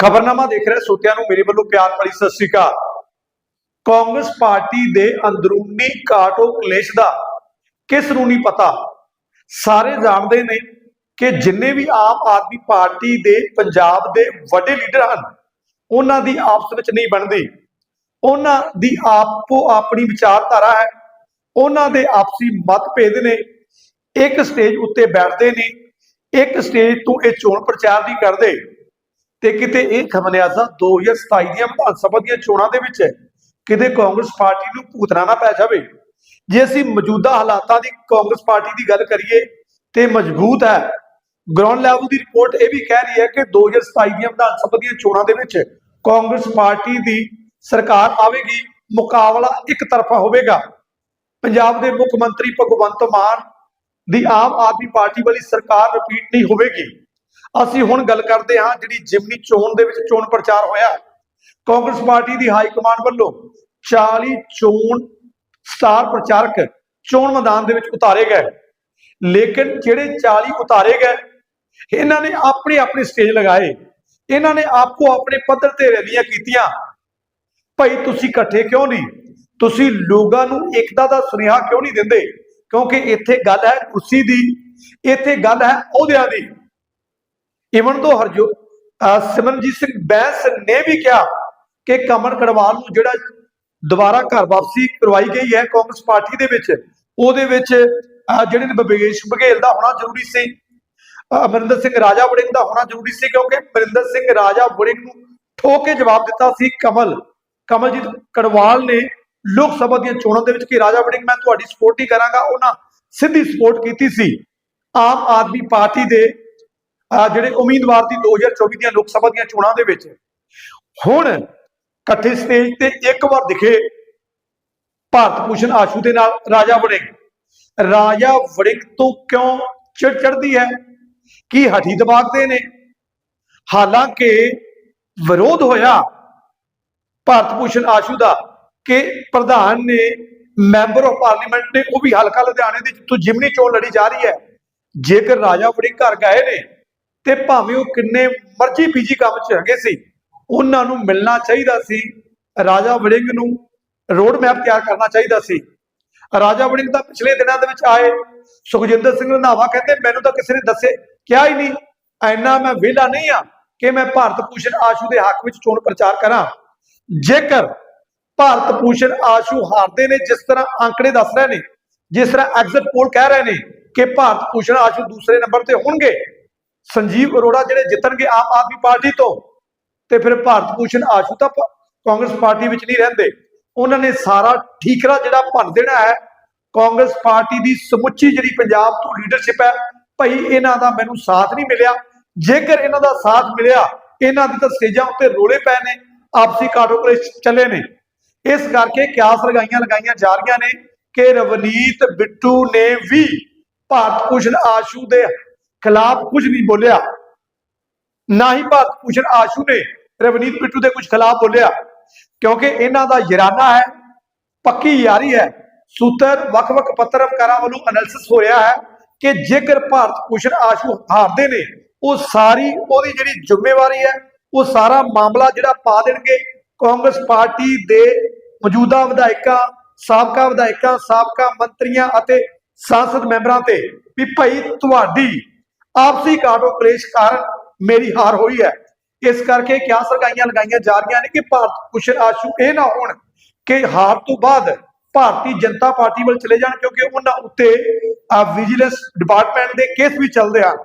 ਖਬਰਨਾਮਾ ਦੇਖ ਰਹੇ, ਸੋਤਿਆਂ ਨੂੰ ਮੇਰੇ ਵੱਲੋਂ ਪਿਆਰ ਭਰੀ ਸਤਿ ਸ੍ਰੀ ਅਕਾਲ। ਕਾਂਗਰਸ ਪਾਰਟੀ ਦੇ ਅੰਦਰੂਨੀ ਕਾਟੋ ਕਲੇਸ਼ ਦਾ ਕਿਸ ਨੂੰ ਨਹੀਂ ਪਤਾ? ਸਾਰੇ ਜਾਣਦੇ ਨੇ ਕਿ ਜਿੰਨੇ ਵੀ ਆਮ ਆਦਮੀ ਪਾਰਟੀ ਦੇ ਪੰਜਾਬ ਦੇ ਵੱਡੇ ਲੀਡਰ ਹਨ, ਉਹਨਾਂ ਦੀ ਆਪਸ ਵਿੱਚ ਨਹੀਂ ਬਣਦੀ। ਉਹਨਾਂ ਦੀ ਆਪੋ ਆਪਣੀ ਵਿਚਾਰਧਾਰਾ ਹੈ, ਉਹਨਾਂ ਦੇ ਆਪਸੀ ਮਤਭੇਦ ਨੇ। ਇੱਕ ਸਟੇਜ ਉੱਤੇ ਬੈਠਦੇ ਨੇ, ਇੱਕ ਸਟੇਜ ਤੋਂ ਇਹ ਚੋਣ ਪ੍ਰਚਾਰ ਨਹੀਂ ਕਰਦੇ। ਤੇ ਕਿਤੇ ਇਹ ਖਮਨਿਆਜ਼ਾ 2027 ਦੀਆਂ ਵਿਧਾਨ ਸਭਾ ਦੀਆਂ ਚੋਣਾਂ ਦੇ ਵਿੱਚ ਕਿਤੇ ਕਾਂਗਰਸ ਪਾਰਟੀ ਨੂੰ ਭੂਤਨਾ ਨਾ ਪੈ ਜਾਵੇ। ਜੇ ਅਸੀਂ ਮੌਜੂਦਾ ਹਾਲਾਤਾਂ ਦੀ ਕਾਂਗਰਸ ਪਾਰਟੀ ਦੀ ਗੱਲ ਕਰੀਏ, ਤੇ ਮਜ਼ਬੂਤ ਹੈ। ਗਰਾਊਂਡ ਲੈਵਲ ਦੀ ਰਿਪੋਰਟ ਇਹ ਵੀ ਕਹਿ ਰਹੀ ਹੈ ਕਿ 2027 ਦੀਆਂ ਵਿਧਾਨ ਸਭਾ ਦੀਆਂ ਚੋਣਾਂ ਦੇ ਵਿੱਚ ਕਾਂਗਰਸ ਪਾਰਟੀ ਦੀ ਸਰਕਾਰ ਆਵੇਗੀ, ਮੁਕਾਬਲਾ ਇੱਕ ਤਰਫਾ ਹੋਵੇਗਾ। ਪੰਜਾਬ ਦੇ ਮੁੱਖ ਮੰਤਰੀ ਭਗਵੰਤ ਮਾਨ ਦੀ ਆਮ ਆਦਮੀ ਪਾਰਟੀ ਵਾਲੀ ਸਰਕਾਰ ਰਿਪੀਟ ਨਹੀਂ ਹੋਵੇਗੀ। ਅਸੀਂ ਹੁਣ ਗੱਲ ਕਰਦੇ ਹਾਂ ਜਿਹੜੀ ਜਿਮਨੀ ਚੋਣ ਦੇ ਵਿੱਚ ਚੋਣ ਪ੍ਰਚਾਰ ਹੋਇਆ ਕਾਂਗਰਸ ਪਾਰਟੀ ਦੀ ਹਾਈ ਕਮਾਂਡ ਵੱਲੋਂ 40 ਚੋਣ ਸਟਾਰ ਪ੍ਰਚਾਰਕ ਚੋਣ ਮੈਦਾਨ ਦੇ ਵਿੱਚ ਉਤਾਰੇ ਗਏ। ਲੇਕਿਨ ਜਿਹੜੇ 40 ਉਤਾਰੇ ਗਏ, ਇਹਨਾਂ ਨੇ ਆਪਣੇ ਆਪਣੇ ਸਟੇਜ ਲਗਾਏ। ਇਹਨਾਂ ਨੇ ਆਪੋ ਆਪਣੇ ਪੱਧਰ ਤੇ ਰੈਲੀਆਂ ਕੀਤੀਆਂ। ਭਾਈ, ਤੁਸੀਂ ਇਕੱਠੇ ਕਿਉਂ ਨਹੀਂ? ਤੁਸੀਂ ਲੋਕਾਂ ਨੂੰ ਏਕਤਾ ਦਾ ਸੁਨੇਹਾ ਕਿਉਂ ਨਹੀਂ ਦਿੰਦੇ? ਕਿਉਂਕਿ ਇੱਥੇ ਗੱਲ ਹੈ ਕੁਰਸੀ ਦੀ, ਇੱਥੇ ਗੱਲ ਹੈ ਅਹੁਦਿਆਂ ਦੀ। ਇਵਨ ਤੋਂ ਹਰਜੋ ਸਿਮਰਨਜੀਤ ਸਿੰਘ ਬੈਂਸ ਨੇ ਵੀ ਕਿਹਾ ਕਿ ਕਮਲ ਕੜਵਾਲ ਨੂੰ ਜਿਹੜਾ ਦੁਬਾਰਾ ਘਰ ਵਾਪਸੀ ਕਰਵਾਈ ਗਈ ਹੈ ਕਾਂਗਰਸ ਪਾਰਟੀ ਦੇ ਵਿੱਚ, ਉਹਦੇ ਵਿੱਚ ਜਿਹੜੇ ਬਬੇਸ਼ ਬਘੇਲ ਦਾ ਹੋਣਾ ਜ਼ਰੂਰੀ ਸੀ ਅਮਰਿੰਦਰ ਸਿੰਘ ਰਾਜਾ ਵੜਿੰਗ ਦਾ ਹੋਣਾ ਜ਼ਰੂਰੀ ਸੀ ਕਿਉਂਕਿ ਅਮਰਿੰਦਰ ਸਿੰਘ ਰਾਜਾ ਵੜਿੰਗ ਨੂੰ ਠੋਕ ਕੇ ਜਵਾਬ ਦਿੱਤਾ ਸੀ ਕਮਲ। ਕਮਲਜੀਤ ਕੜਵਾਲ ਨੇ ਲੋਕ ਸਭਾ ਦੀਆਂ ਚੋਣਾਂ ਦੇ ਵਿੱਚ ਕਿ ਰਾਜਾ ਵੜਿੰਗ, ਮੈਂ ਤੁਹਾਡੀ ਸਪੋਰਟ ਹੀ ਕਰਾਂਗਾ, ਉਹਨਾਂ ਸਿੱਧੀ ਸਪੋਰਟ ਕੀਤੀ ਸੀ। ਆਮ ਆਦਮੀ ਪਾਰਟੀ ਦੇ ਜਿਹੜੇ ਉਮੀਦਵਾਰ ਦੀ 2024 ਦੀਆਂ ਲੋਕ ਸਭਾ ਦੀਆਂ ਚੋਣਾਂ ਦੇ ਵਿੱਚ ਹੁਣ ਇਕੱਠੇ ਸਟੇਜ ਤੇ ਇੱਕ ਵਾਰ ਦਿਖੇ ਭਾਰਤ ਭੂਸ਼ਣ ਆਸ਼ੂ ਦੇ ਨਾਲ ਰਾਜਾ ਵੜਿੰਗ। ਰਾਜਾ ਵੜਿੰਗ ਤੋਂ ਕਿਉਂ ਚਿੜ ਚੜਦੀ ਹੈ? ਕੀ ਹਠੀ ਦਬਾਗਦੇ ਨੇ? ਹਾਲਾਂਕਿ ਵਿਰੋਧ ਹੋਇਆ ਭਾਰਤ ਭੂਸ਼ਣ ਆਸ਼ੂ ਦਾ ਕਿ ਪ੍ਰਧਾਨ ਨੇ ਮੈਂਬਰ ਆਫ ਪਾਰਲੀਮੈਂਟ ਨੇ ਉਹ ਵੀ ਹਲਕਾ ਲੁਧਿਆਣੇ ਦੇ ਜਿੱਥੋਂ ਜਿਮਨੀ ਚੋਣ ਲੜੀ ਜਾ ਰਹੀ ਹੈ। ਜੇਕਰ ਰਾਜਾ ਵੜਿੰਗ ਘਰ ਗਏ ਨੇ ਤੇ ਭਾਵੇਂ ਉਹ ਕਿੰਨੇ ਮਰਜ਼ੀ ਬੀਜੀ ਕੰਮ 'ਚ ਹੈਗੇ ਸੀ, ਉਹਨਾਂ ਨੂੰ ਮਿਲਣਾ ਚਾਹੀਦਾ ਸੀ। ਰਾਜਾ ਵੜਿੰਗ ਨੂੰ ਰੋਡ ਮੈਪ ਤਿਆਰ ਕਰਨਾ ਚਾਹੀਦਾ ਸੀ। ਰਾਜਾ ਵੜਿੰਗ ਤਾਂ ਪਿਛਲੇ ਦਿਨਾਂ ਦੇ ਵਿੱਚ ਆਏ। ਸੁਖਜਿੰਦਰ ਸਿੰਘ ਰੰਧਾਵਾ ਕਹਿੰਦੇ, ਮੈਨੂੰ ਤਾਂ ਕਿਸੇ ਨੇ ਦੱਸੇ, ਕਿਹਾ ਹੀ ਨਹੀਂ। ਐਨਾ ਮੈਂ ਵਿਹਲਾ ਨਹੀਂ ਆ ਕਿ ਮੈਂ ਭਾਰਤ ਭੂਸ਼ਣ ਆਸ਼ੂ ਦੇ ਹੱਕ ਵਿੱਚ ਚੋਣ ਪ੍ਰਚਾਰ ਕਰਾਂ। ਜੇਕਰ ਭਾਰਤ ਭੂਸ਼ਣ ਆਸ਼ੂ ਹਾਰਦੇ ਨੇ, ਜਿਸ ਤਰ੍ਹਾਂ ਅੰਕੜੇ ਦੱਸ ਰਹੇ ਨੇ, ਜਿਸ ਤਰ੍ਹਾਂ ਐਗਜ਼ਿਟ ਪੋਲ ਕਹਿ ਰਹੇ ਨੇ ਕਿ ਭਾਰਤ ਭੂਸ਼ਣ ਆਸ਼ੂ ਦੂਸਰੇ ਨੰਬਰ ਤੇ ਹੋਣਗੇ ਸੰਜੀਵ ਅਰੋੜਾ ਜਿਹੜੇ ਜਿੱਤਣਗੇ ਆਮ ਆਦਮੀ ਪਾਰਟੀ ਤੋਂ, ਤੇ ਫਿਰ ਭਾਰਤ ਭੂਸ਼ਣ ਆਸ਼ੂ ਤਾਂ ਕਾਂਗਰਸ ਪਾਰਟੀ ਵਿੱਚ ਨਹੀਂ ਰਹਿੰਦੇ। ਉਹਨਾਂ ਨੇ ਸਾਰਾ ਠੀਕਰਾ ਜਿਹੜਾ ਭੰਨ ਦੇਣਾ ਹੈ, ਕਾਂਗਰਸ ਪਾਰਟੀ ਦੀ ਸਮੁੱਚੀ ਜਿਹੜੀ ਪੰਜਾਬ ਤੋਂ ਲੀਡਰਸ਼ਿਪ ਹੈ, ਭਾਈ ਇਹਨਾਂ ਦਾ ਮੈਨੂੰ ਸਾਥ ਨਹੀਂ ਮਿਲਿਆ। ਜੇਕਰ ਇਹਨਾਂ ਦਾ ਸਾਥ ਮਿਲਿਆ, ਇਹਨਾਂ ਦੇ ਤਾਂ ਸਟੇਜਾਂ ਉੱਤੇ ਰੋਲੇ ਪਏ ਨੇ, ਆਪਸੀ ਕਾਟੋਕਲੇ ਚੱਲੇ ਨੇ। ਇਸ ਕਰਕੇ ਕਿਆਸ ਲਗਾਈਆਂ ਲਗਾਈਆਂ ਜਾ ਰਹੀਆਂ ਨੇ ਕਿ ਰਵਨੀਤ ਬਿੱਟੂ ਨੇ ਵੀ ਭਾਰਤ ਭੂਸ਼ਣ ਆਸ਼ੂ ਦੇ ਖਿਲਾਫ ਕੁਝ ਨਹੀਂ ਬੋਲਿਆ। ਨਾ ਹੀ ਭਾਰਤ ਭੂਸ਼ਣ ਆਸ਼ੂ ਨੇ ਰਵਨੀਤ ਬਿੱਟੂ ਦੇ ਕੁਝ ਖਿਲਾਫ ਬੋਲਿਆ। ਕਿਉਂਕਿ ਇਹਨਾਂ ਦਾ ਯਰਾਨਾ ਹੈ, ਪੱਕੀ ਯਾਰੀ ਹੈ। ਸੂਤਰ ਵੱਖ-ਵੱਖ ਪੱਤਰਕਾਰਾਂ ਵੱਲੋਂ ਐਨਾਲਿਸਿਸ ਹੋ ਹੈ ਕਿ ਜੇਕਰ ਭਾਰਤ ਭੂਸ਼ਣ ਆਸ਼ੂ ਹਾਰਦੇ ਨੇ, ਉਹ ਸਾਰੀ ਉਹਦੀ ਜਿਹੜੀ ਜ਼ਿੰਮੇਵਾਰੀ ਹੈ, ਉਹ ਸਾਰਾ ਮਾਮਲਾ ਜਿਹੜਾ ਪਾ ਦੇਣਗੇ। ਕਾਂਗਰਸ ਪਾਰਟੀ ਦੇ ਮੌਜੂਦਾ ਵਿਧਾਇਕਾਂ, ਸਾਬਕਾ ਵਿਧਾਇਕਾਂ, ਸਾਬਕਾ ਮੰਤਰੀਆਂ ਅਤੇ ਸੰਸਦ ਮੈਂਬਰਾਂ ਤੇ ਵੀ ਭਾਈ ਤੁਹਾਡੀ ਆਪਸੀ ਕਾਟੋ ਕਲੇਸ਼ ਕਾਰਨ ਮੇਰੀ ਹਾਰ ਹੋਈ ਹੈ। ਇਸ ਕਰਕੇ ਕਿਆ ਸਰਗਾਈਆਂ ਲਗਾਈਆਂ ਜਾ ਰਹੀਆਂ ਨੇ ਕਿ ਭਾਰਤ ਭੂਸ਼ਣ ਆਸ਼ੂ ਇਹ ਨਾ ਹੋਣ ਕਿ ਹਾਰ ਤੋਂ ਬਾਅਦ ਭਾਰਤੀ ਜਨਤਾ ਪਾਰਟੀ ਵੱਲ ਚਲੇ ਜਾਣ ਕਿਉਂਕਿ ਉਹਨਾਂ ਉੱਤੇ ਵਿਜੀਲੈਂਸ ਡਿਪਾਰਟਮੈਂਟ ਦੇ ਕੇਸ ਵੀ ਚੱਲਦੇ ਹਨ